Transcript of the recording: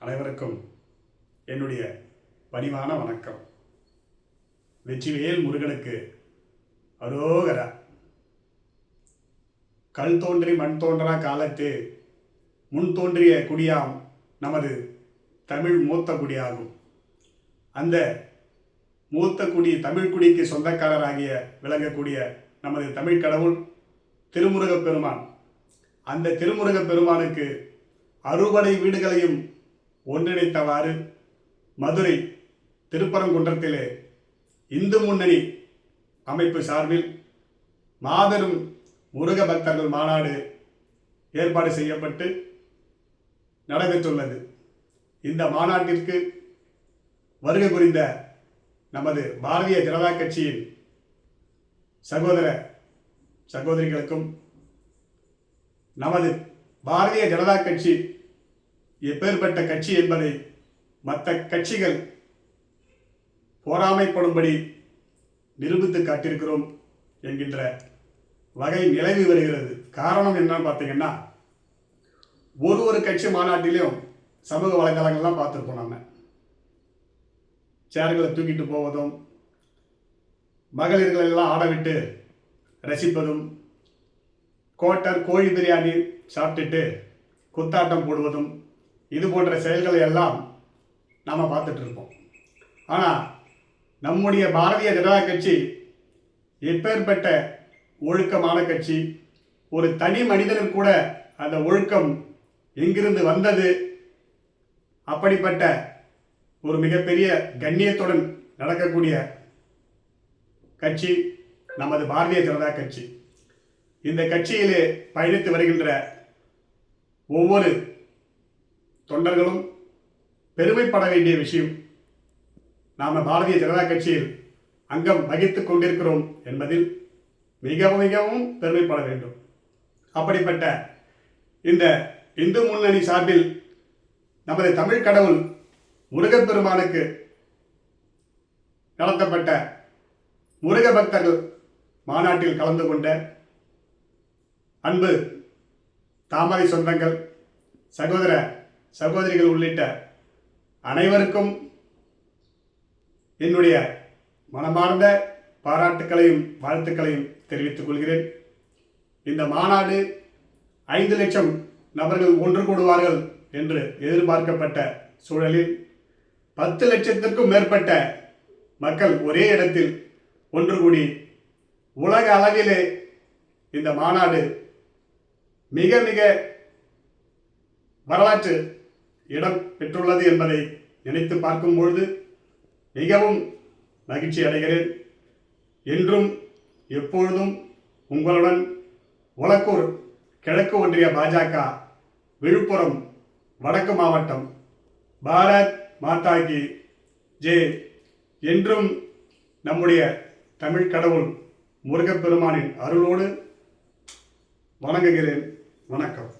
அனைவருக்கும் என்னுடைய பணிவான வணக்கம். வெற்றிவேல் முருகனுக்கு அரோகரா. கல் தோன்றி மண் தோன்றா காலத்து முன் தோன்றிய குடியாம் நமது தமிழ் மூத்த குடியாகும். அந்த மூத்த குடி தமிழ் குடிக்கு சொந்தக்காரராகிய விளங்கக்கூடிய நமது தமிழ் கடவுள் திருமுருகப் பெருமான். அந்த திருமுருகப் பெருமானுக்கு அறுபடை வீடுகளையும் ஒன்றிணைத்தவாறு மதுரை திருப்பரங்குன்றத்திலே இந்து முன்னணி அமைப்பு சார்பில் மாபெரும் முருக பக்தர்கள் மாநாடு ஏற்பாடு செய்யப்பட்டு நடைபெற்றுள்ளது. இந்த மாநாட்டிற்கு வருகை புரிந்த நமது பாரதிய ஜனதா கட்சியின் சகோதர சகோதரிகளுக்கும் நமது பாரதிய ஜனதா கட்சி எப்பேற்பட்ட கட்சி என்பதை மற்ற கட்சிகள் போராமைப்படும்படி நிரூபித்து காட்டியிருக்கிறோம் என்கின்ற வகை நிலவி வருகிறது. காரணம் என்னன்னு பார்த்தீங்கன்னா ஒரு ஒரு கட்சி மாநாட்டிலையும் சமூக வலைதளங்கள்லாம் பார்த்துருப்போம் நம்ம. சேர்களை தூக்கிட்டு போவதும் மகளிர்கள் எல்லாம் ஆடவிட்டு ரசிப்பதும் கோட்டர் கோழி பிரியாணி சாப்பிட்டுட்டு குத்தாட்டம் போடுவதும் இது போன்ற செயல்களை எல்லாம் நாம் பார்த்துட்டு இருப்போம் ஆனால் நம்முடைய பாரதிய ஜனதா கட்சி எப்பேற்பட்ட ஒழுக்கமான கட்சி ஒரு தனி மனிதனுக்கு கூட அந்த ஒழுக்கம் எங்கிருந்து வந்தது அப்படிப்பட்ட ஒரு மிகப்பெரிய கண்ணியத்துடன் நடக்கக்கூடிய கட்சி நமது பாரதிய ஜனதா கட்சி. இந்த கட்சியிலே பயணித்து வருகின்ற ஒவ்வொரு தொண்டர்களும் பெருமைப்பட வேண்டிய விஷயம். நாம் பாரதிய ஜனதா கட்சியில் அங்கம் வகித்து கொண்டிருக்கிறோம் என்பதில் மிகவும் மிகவும் பெருமைப்பட வேண்டும். அப்படிப்பட்ட இந்த இந்து முன்னணி சார்பில் நமது தமிழ் கடவுள் முருகப்பெருமானுக்கு நடத்தப்பட்ட முருக பக்தர்கள் மாநாட்டில் கலந்து கொண்ட அன்பு தாமரை சொந்தங்கள் சகோதர சகோதரிகள் உள்ளிட்ட அனைவருக்கும் என்னுடைய மனமார்ந்த பாராட்டுக்களையும் வாழ்த்துக்களையும் தெரிவித்துக் கொள்கிறேன். இந்த மாநாடு ஐந்து லட்சம் நபர்கள் ஒன்று கூடுவார்கள் என்று எதிர்பார்க்கப்பட்ட சூழலில் பத்து லட்சத்திற்கும் மேற்பட்ட மக்கள் ஒரே இடத்தில் ஒன்று கூடி உலக அளவிலே இந்த மாநாடு மிக மிக வரலாற்று இடம் பெற்றுள்ளது என்பதை நினைத்து பார்க்கும் பொழுது மிகவும் மகிழ்ச்சி அடைகிறேன். என்றும் எப்பொழுதும் உங்களுடன் உலக்கூர் கிழக்கு ஒன்றிய பாஜக விழுப்புரம் வடக்கு மாவட்டம் பாரத் மாதாகி ஜே என்றும் நம்முடைய தமிழ் கடவுள் முருகப்பெருமானின் அருளோடு வணங்குகிறேன். வணக்கம்.